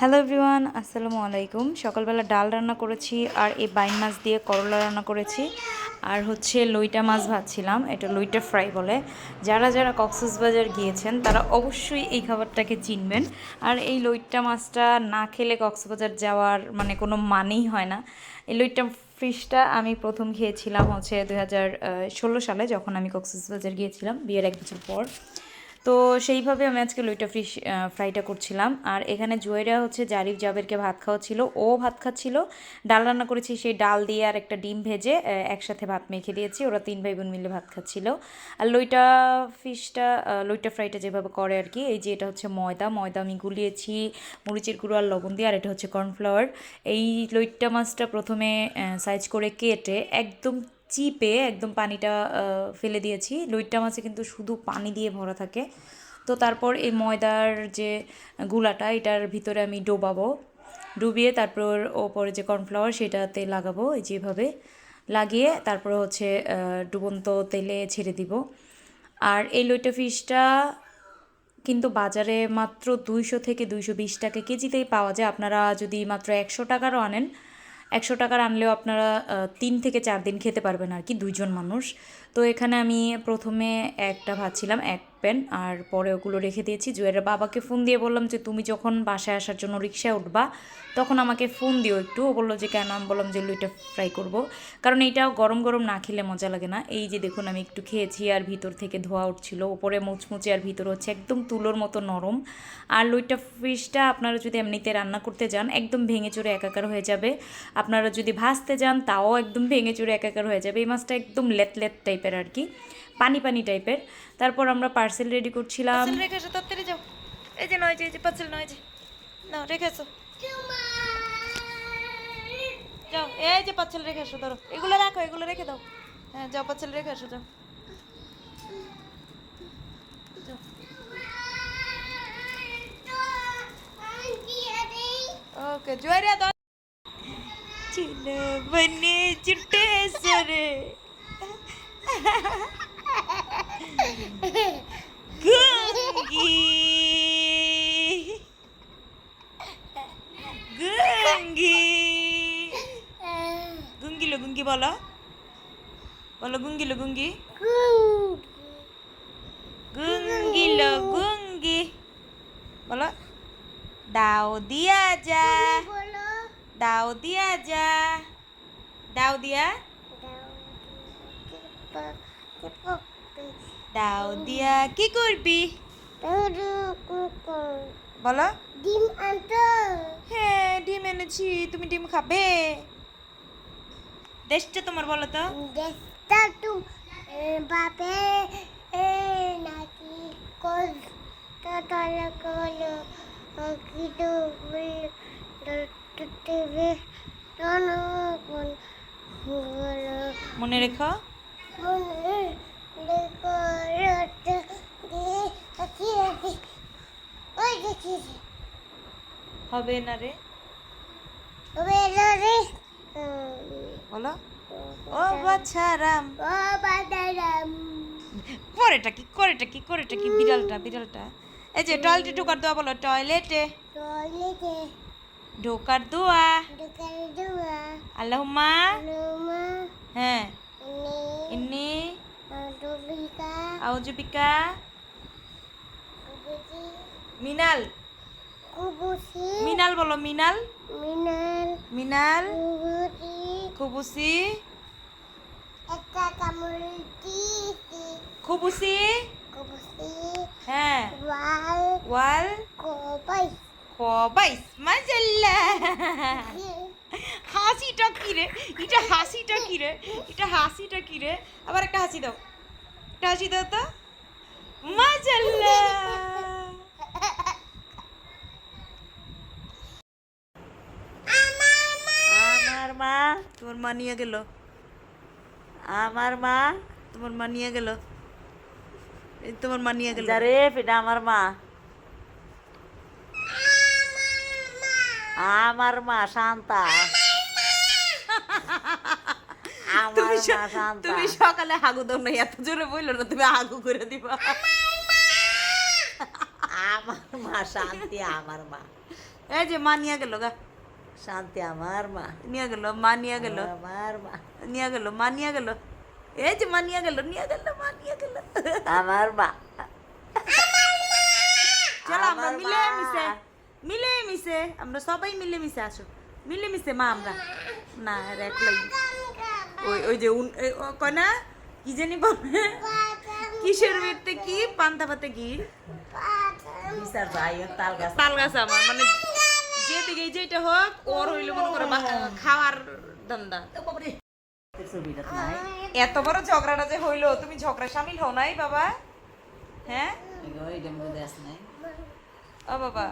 Hello everyone, আসসালামু আলাইকুম। সকালবেলা ডাল রান্না করেছি আর এই বাইন মাছ দিয়ে করলা রান্না করেছি। আর হচ্ছে লইটা মাছ ভাজছিলাম, এটা লইটা ফ্রাই বলে। যারা যারা কক্সবাজার গিয়েছেন, তারা অবশ্যই এই খাবারটাকে চিনবেন। আর এই লইটা মাছটা না খেলে কক্সবাজার যাওয়ার মানে কোনো মানেই হয় না। এই লইটা ফিশটা আমি প্রথম খেয়েছিলাম হচ্ছে দু হাজার ষোলো সালে, যখন আমি কক্সবাজার গিয়েছিলাম বিয়ের এক বছর পর। তো সেইভাবে আমি আজকে লইটা ফিশ ফ্রাইটা করছিলাম। আর এখানে জুয়েরা হচ্ছে জারিফ জাবেরকে ভাত খাওয়াচ্ছিল। ও ভাত খাচ্ছিল, ডাল রান্না করেছি সেই ডাল দিয়ে আর একটা ডিম ভেজে একসাথে ভাত মেখে দিয়েছি। ওরা তিন ভাই বোন মিলে ভাত খাচ্ছিল। আর লইটা ফিশটা লইটা ফ্রাইটা যেভাবে করে আর কি, এই যে এটা হচ্ছে ময়দা। ময়দা আমি গুলিয়েছি, মরিচের গুঁড়ো আর লবণ দিয়ে, আর এটা হচ্ছে কর্নফ্লাওয়ার। এই লইট্টা মাছটা প্রথমে সাইজ করে কেটে একদম চিপে একদম পানিটা ফেলে দিয়েছি। লইট্টা মাছে কিন্তু শুধু পানি দিয়ে ভরা থাকে। তো তারপর এই ময়দার যে গুলাটা, এটার ভিতরে আমি ডোবাবো। ডুবিয়ে তারপর ওপরে যে কর্নফ্লাওয়ার, সেটাতে লাগাবো যেভাবে। লাগিয়ে তারপর হচ্ছে ডুবন্ত তেলে ছেড়ে দিব। আর এই লইটা ফিশটা কিন্তু বাজারে মাত্র দুইশো থেকে দুইশো বিশ টাকা কেজিতেই পাওয়া যায়। আপনারা যদি মাত্র একশো টাকারও আনেন একশো টাকার আনলেও আপনারা তিন থেকে চার দিন খেতে পারবেন আর কি দুইজন মানুষ। তো এখানে আমি প্রথমে একটা ভাবছিলাম এক প্যান, আর পরে ওগুলো রেখে দিয়েছি। জুয়ের বাবাকে ফোন দিয়ে বললাম যে, তুমি যখন বাসায় আসার জন্য রিক্সায় উঠবা, তখন আমাকে ফোন দিও একটু। ও বলল যে, কেন? আমি বললাম যে, লুইটা ফ্রাই করব। কারণ এইটাও গরম গরম না খেলে মজা লাগে না। এই যে দেখুন, আমি একটু খেয়েছি আর ভিতর থেকে ধোয়া উঠছিল। ওপরে মুচমুচে আর ভিতর হচ্ছে একদম তুলোর মতো নরম। আর লুইটা ফিশটা আপনারা যদি এমনিতে রান্না করতে যান, একদম ভেঙে চুরে একাকার হয়ে যাবে। আপনারা যদি ভাজতে যান, তাও একদম ভেঙে চুরে একাকার হয়ে যাবে। এই মাছটা একদম লেত লেত টাইপের আর কি। পানি পানি টাইপের তারপর আমরা পার্সেল রেডি করছিলাম। রেখে এসো, তাড়াতাড়ি যাও। এই যে নয় যে, এই যে নয় যে। রেখে যাও, এই যে রেখে ধরো। এগুলো রাখো, এগুলো রেখে দাও। হ্যাঁ যাও রেখে যাও। গুঙ্গি গুঙ্গি গুঙ্গিলো গুঙ্গি বলো বলো গুঙ্গিলো গুঙ্গি গুঙ্গিলো গুঙ্গি বলো। দাও দিয়া যা দাও দিয়া যা দাও দিয়া। দাও দিয়া কি করবি? বলো। ডিম আনতো। হ্যাঁ ডিম এনেছি তুমি ডিম খাবে? দেশটা তোমার বলো তো। দেশটা তুম বাপে নাকি কল তালা কলো কিটো তুতে তন মনে রেখো। আছে ওই দেখি হবে না রে। বলো। ও বাচ্চারাম ও পরেটা কি করেটা কি করেটা কি? বিড়ালটা বিড়ালটা। এই যে টয়লেটে ঢোকার দোয়া বলো টয়লেটে। টয়লেটে ঢোকার দোয়া। দোকানে দেওয়া আল্লাহুম্মা। লুমা হ্যাঁ। নে আউজুবিকা মিনাল মিনাল বলো মিনাল মিনাল মিনাল খুবুসি একটা কামড় দিয়েছি খুবুসি কুবুসি হ্যাঁ। ওয়াল ওয়াল কোপাই খবাইস মাজাল্লাহ হাসিটা কি রে? এটা হাসিটা কি রে? এটা হাসিটা কি রে? আবার একটা হাসি দাও। দাও তো মাজাল্লাহ আমার মা। তোমার মা নিয়ে গেল। আমার মা তোমার মা নিয়ে গেল। তোমার মা নিয়ে গেল। রে এটা আমার মা। আমার মা শান্তা। তুমি সকালে হাগু দাও না এত জোরে বলল না তুমি হাগু করে দিবা। আমার মা শান্তি আমার মা। এই যে মা নিয়ে গেল গা। শান্তি আমার মা। নিয়ে গেল মা নিয়ে গেল। আমার মা। নিয়ে গেল মা নিয়ে গেল। এই যে মা নিয়ে গেল নিয়ে গেল মা নিয়ে গেল। আমার মা। চলো আমরা মিলে মিশে মিলে মিশে আমরা সবাই মিলে মিশে আসো। মিলে মিশে মা আমরা। না আর একলাই ওই ওই যে উন- এই কয় না? কি জানি বলে? কিসের বেতে কি? পান্তা পাতে কি? তাল গাছ। আমার মানে যেদিকে যেটা হোক ওর হইল মনে করে খাওয়ার ধান্দা। এত বড় ঝগড়াটা যে হইল তুমি ঝগড়া সামিল হও নাই বাবা? হ্যাঁ? ও বাবা।